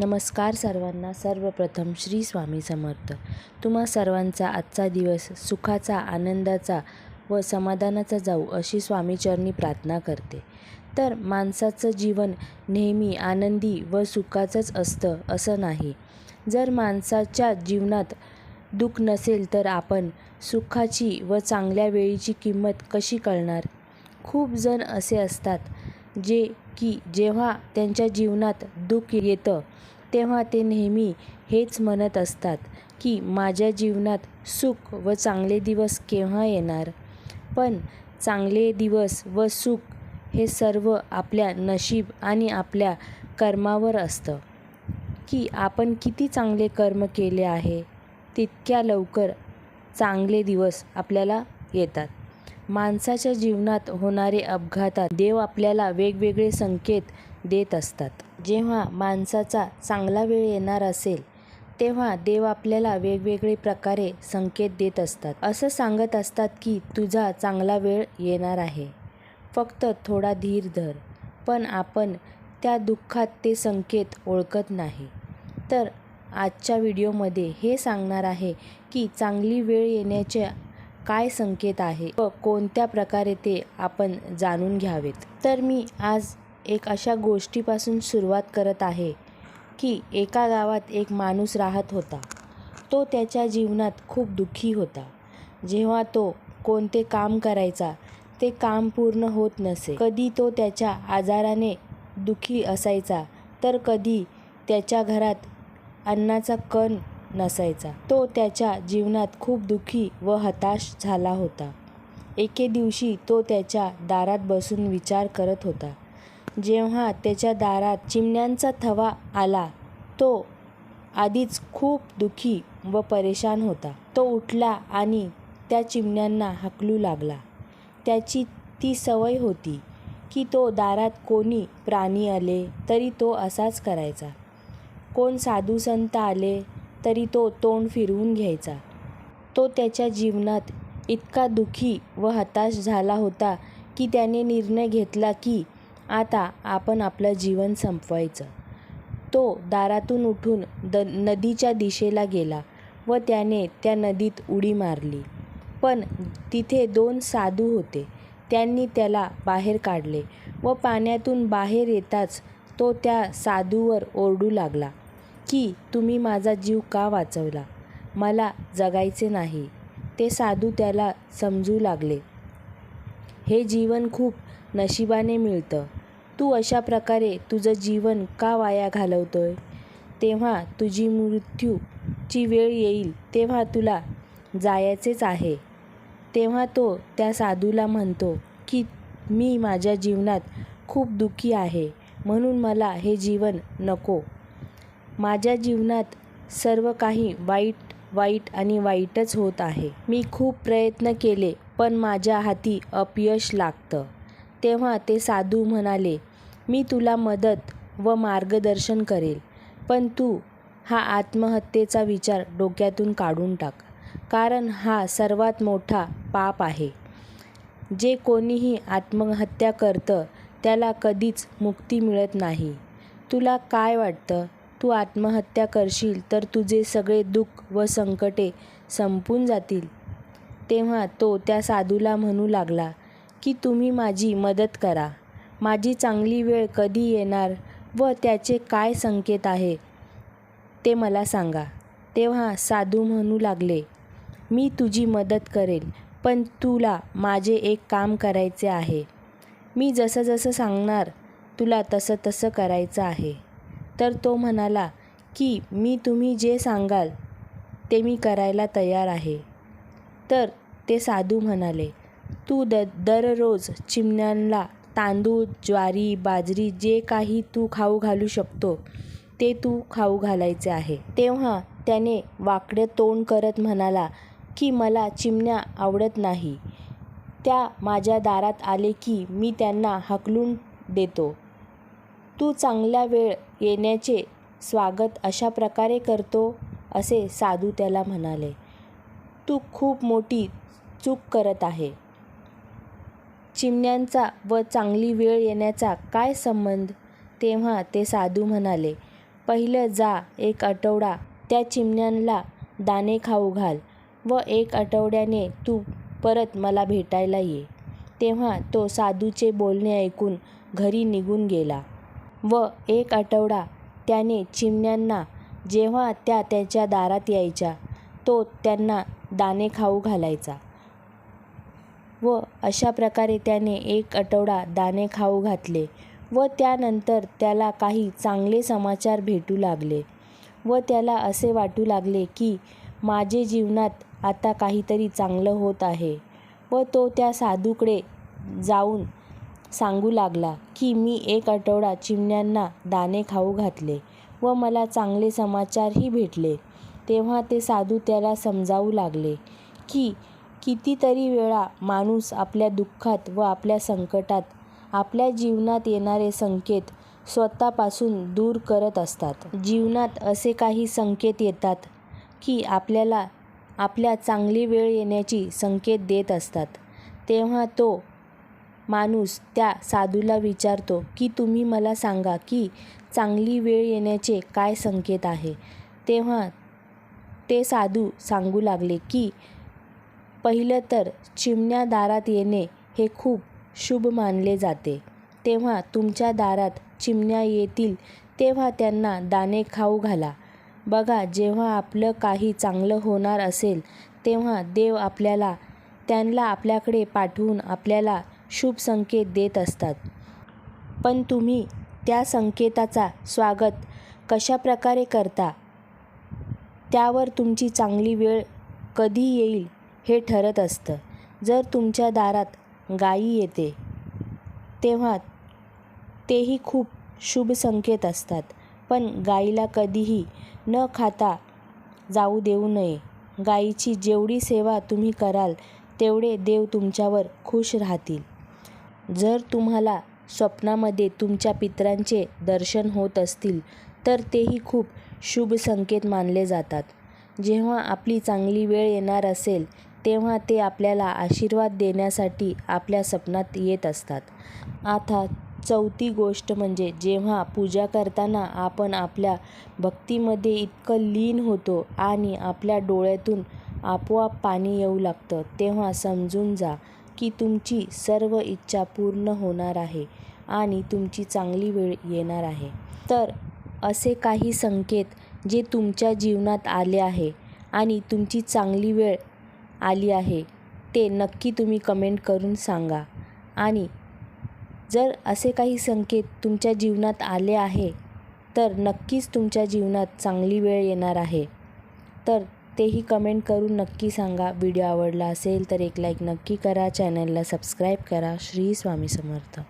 नमस्कार सर्वांना. सर्वप्रथम श्री स्वामी समर्थ. तुम्हा सर्वांचा आजचा दिवस सुखाचा आनंदाचा व समाधानाचा जाऊ अशी स्वामीचरणी प्रार्थना करते. तर माणसाचं जीवन नेहमी आनंदी व सुखाचंच असतं असं नाही. जर माणसाच्या जीवनात दुःख नसेल तर आपण सुखाची व चांगल्या वेळीची किंमत कशी कळणार? खूप जण असे असतात जे की जेव्हा त्यांच्या जीवनात दुःख येतं तेव्हा ते नेहमी हेच म्हणत असतात की माझ्या जीवनात सुख व चांगले दिवस केव्हा येणार? पण चांगले दिवस व सुख हे सर्व आपल्या नशीब आणि आपल्या कर्मावर असतं. की आपण किती चांगले कर्म केले आहे तितक्या लवकर चांगले दिवस आपल्याला येतात. माणसाच्या जीवनात होणारे अपघातात देव आपल्याला वेगवेगळे संकेत देत असतात. जेव्हा माणसाचा चांगला वेळ येणार असेल तेव्हा देव आपल्याला वेगवेगळे प्रकारे संकेत देत असतात. असं सांगत असतात की तुझा चांगला वेळ येणार आहे. फक्त थोडा धीर धर. पण आपण त्या दुःखात ते संकेत ओळखत नाही. तर आजच्या व्हिडिओमध्ये हे सांगणार आहे की चांगली वेळ येण्याच्या काय संकेत आहे? व कोणत्या प्रकारे ते आपण जाणून घ्यावेत? तर मी आज एक अशा गोष्टीपासून सुरुवात करत आहे की एका गावात एक माणूस राहत होता. तो त्याच्या जीवनात खूप दुःखी होता. जेव्हा तो कोणते काम करायचा ते काम पूर्ण होत नसे. कधी तो त्याच्या आजाराने दुःखी असायचा तर कधी त्याच्या घरात अन्नाचा कण नसायचा. तो त्याच्या जीवनात खूप दुःखी व हताश झाला होता. एके दिवशी तो त्याच्या दारात बसून विचार करत होता. जेव्हा त्याच्या दारात चिमण्यांचा थवा आला तो आधीच खूप दुःखी व परेशान होता. तो उठला आणि त्या चिमण्यांना हाकलू लागला. त्याची ती सवय होती की तो दारात कोणी प्राणी आले तरी तो असाच करायचा. कोण साधू संत आले तरी तो तोंड फिरवून घ्यायचा. तो त्याच्या जीवनात इतका दुःखी व हताश झाला होता की त्याने निर्णय घेतला की आता आपण आपलं जीवन संपवायचं. तो दारातून उठून द नदीच्या दिशेला गेला व त्याने त्या नदीत उडी मारली. पण तिथे दोन साधू होते. त्यांनी त्याला बाहेर काढले व पाण्यातून बाहेर येताच तो त्या साधूवर ओरडू लागला. की तुम्ही माझा जीव का वाचवला? मला जगायचे नाही. ते साधू त्याला समजू लागले. हे जीवन खूप नशिबाने मिळतं. तू अशा प्रकारे तुझं जीवन का वाया घालवतोय? तेव्हा तुझी मृत्यूची वेळ येईल तेव्हा तुला जायचेच आहे. तेव्हा तो त्या साधूला म्हणतो की मी माझ्या जीवनात खूप दुःखी आहे म्हणून मला हे जीवन नको. माझ्या जीवनात सर्व काही वाईट वाईट आणि वाईटच होत आहे. मी खूप प्रयत्न केले पण माझ्या हाती अपयश लागतं. तेव्हा ते साधू म्हणाले मी तुला मदत व मार्गदर्शन करेल पण तू हा आत्महत्येचा विचार डोक्यातून काढून टाक कारण हा सर्वात मोठा पाप आहे. जे कोणीही आत्महत्या करतं त्याला कधीच मुक्ती मिळत नाही. तुला काय वाटतं? तू आत्महत्या करशील तर तुझे सगळे दुःख व संकटे संपून जातील. तेव्हा तो त्या साधूला म्हणू लागला की तुम्ही माझी मदत करा. माझी चांगली वेळ कधी येणार व त्याचे काय संकेत आहे ते मला सांगा. तेव्हा साधू म्हणू लागले मी तुझी मदत करेल पण तुला माझे एक काम करायचे आहे. मी जसं जसं सांगणार तुला तसं तसं करायचं आहे. तर तो म्हणाला की मी तुम्ही जे सांगाल ते मी करायला तयार आहे. तर ते साधू म्हणाले तू द दररोज चिमण्यांना तांदूळ ज्वारी बाजरी जे काही तू खाऊ घालू शकतो ते तू खाऊ घालायचे आहे. तेव्हा त्याने वाकडे तोंड करत म्हणाला की मला चिमण्या आवडत नाही. त्या माझ्या दारात आले की मी त्यांना हकलून देतो. तू चांगला वेळ येण्याचे स्वागत अशा प्रकारे करतो असे साधू त्याला म्हणाले. तू खूप मोठी चूक करत आहे. चिमण्यांचा व चांगली वेळ येण्याचा काय संबंध? तेव्हा ते साधू म्हणाले. पहिलं जा एक आठवडा त्या चिमण्यांना दाणे खाऊ घाल व एक आठवड्याने तू परत मला भेटायला ये. तेव्हा तो साधूचे बोलणे ऐकून घरी निघून गेला. व एक आठवडा त्याने चिमण्यांना जेव्हा त्या त्याच्या दारात यायच्या तो त्यांना दाणे खाऊ घालायचा. व अशा प्रकारे त्याने एक आठवडा दाणे खाऊ घातले व त्यानंतर त्याला काही चांगले समाचार भेटू लागले व त्याला असे वाटू लागले की माझे जीवनात आता काहीतरी चांगलं होत आहे. व तो त्या साधूकडे जाऊन सांगू लागला की मी एक आठवडा चिमण्यांना दाणे खाऊ घातले व मला चांगले समाचारही भेटले. तेव्हा ते साधू त्याला समजावू लागले की कितीतरी वेळा माणूस आपल्या दुःखात व आपल्या संकटात आपल्या जीवनात येणारे संकेत स्वतःपासून दूर करत असतात. जीवनात असे काही संकेत येतात की आपल्याला आपल्या चांगली वेळ येण्याची संकेत देत असतात. तेव्हा तो माणूस त्या साधूला विचारतो की तुम्ही मला सांगा की चांगली वेळ येण्याचे काय संकेत आहे? तेव्हा ते साधू सांगू लागले की पहिलं तर चिमण्या दारात येणे हे खूप शुभ मानले जाते. तेव्हा तुमच्या दारात चिमण्या येतील तेव्हा त्यांना दाणे खाऊ घाला. बघा जेव्हा आपलं काही चांगलं होणार असेल तेव्हा देव आपल्याला त्यांना आपल्याकडे पाठवून आपल्याला शुभ संकेत देत असतात. पण तुम्ही त्या संकेताचा स्वागत कशा प्रकारे करता? त्यावर तुमची चांगली वेळ कधी येईल हे ठरत असतं. जर तुमच्या दारात गायी येते तेव्हा तेही खूप शुभ संकेत असतात. पण गाईला कधीही न खाता जाऊ देऊ नये. गाईची जेवढी सेवा तुम्ही कराल तेवढे देव तुमच्यावर खुश राहतील. जर तुम्हाला स्वप्नामध्ये तुमच्या पितरांचे दर्शन होत असतील तर तेही खूप शुभ संकेत मानले जातात. जेव्हा आपली चांगली वेळ येणार असेल तेव्हा ते आपल्याला आशीर्वाद देण्यासाठी आपल्या स्वप्नात येत असतात. आता चौथी गोष्ट म्हणजे जेव्हा पूजा करताना आपण आपल्या भक्तीमध्ये इतकं लीन होतो आणि आपल्या डोळ्यातून आपोआप पाणी येऊ लागतं तेव्हा समजून जा की तुमची सर्व इच्छा पूर्ण होणार आहे आणि तुमची चांगली वेळ येणार आहे. तर असे काही संकेत जे तुमच्या जीवनात आले आहे आणि तुमची चांगली वेळ आली आहे ते नक्की तुम्ही कमेंट करून सांगा. आणि जर असे काही संकेत तुमच्या जीवनात आले आहे तर नक्कीच तुमच्या जीवनात चांगली वेळ येणार आहे. तर तेही कमेंट करून नक्की सांगा. व्हिडिओ आवडला असेल तर एक लाईक नक्की करा. चॅनलला सबस्क्राईब करा. श्री स्वामी समर्थ.